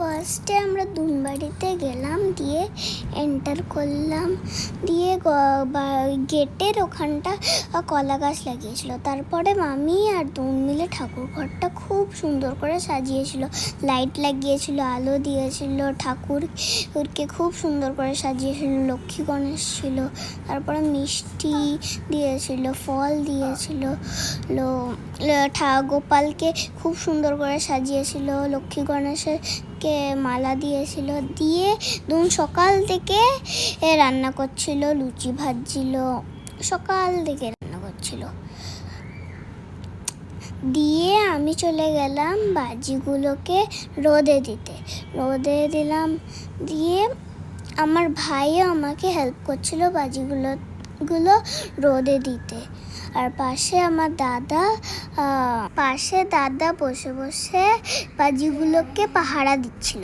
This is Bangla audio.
ফার্স্টে আমরা দুনবাড়িতে গেলাম, দিয়ে এন্টার করলাম, দিয়ে গেটের ওখানটা কলা গাছ লাগিয়েছিল। তারপরে মামি আর দুন মিলে ঠাকুর ঘরটা খুব সুন্দর করে সাজিয়েছিল। লাইট লাগিয়েছিল, আলো দিয়েছিল, ঠাকুরকে খুব সুন্দর করে সাজিয়েছিল, লক্ষ্মী গণেশ ছিল, তারপরে মিষ্টি দিয়েছিল, ফল দিয়েছিল গোপালকে খুব সুন্দর করে সাজিয়েছিল, লক্ষ্মী গণেশকে মালা দিয়েছিল, দিয়ে দুন সকাল থেকে রান্না করছিল, লুচি ভাজছিল, সকাল থেকে রান্না করছিল। দিয়ে আমি চলে গেলাম বাজিগুলোকে রোদে দিতে। রোদে দিলাম, দিয়ে আমার ভাইও আমাকে হেল্প করছিল বাজিগুলো গুলো রোদে দিতে। আর পাশে আমার দাদা পাশে দাদা বসে বসে পাজিগুলোকে পাহারা দিচ্ছিল।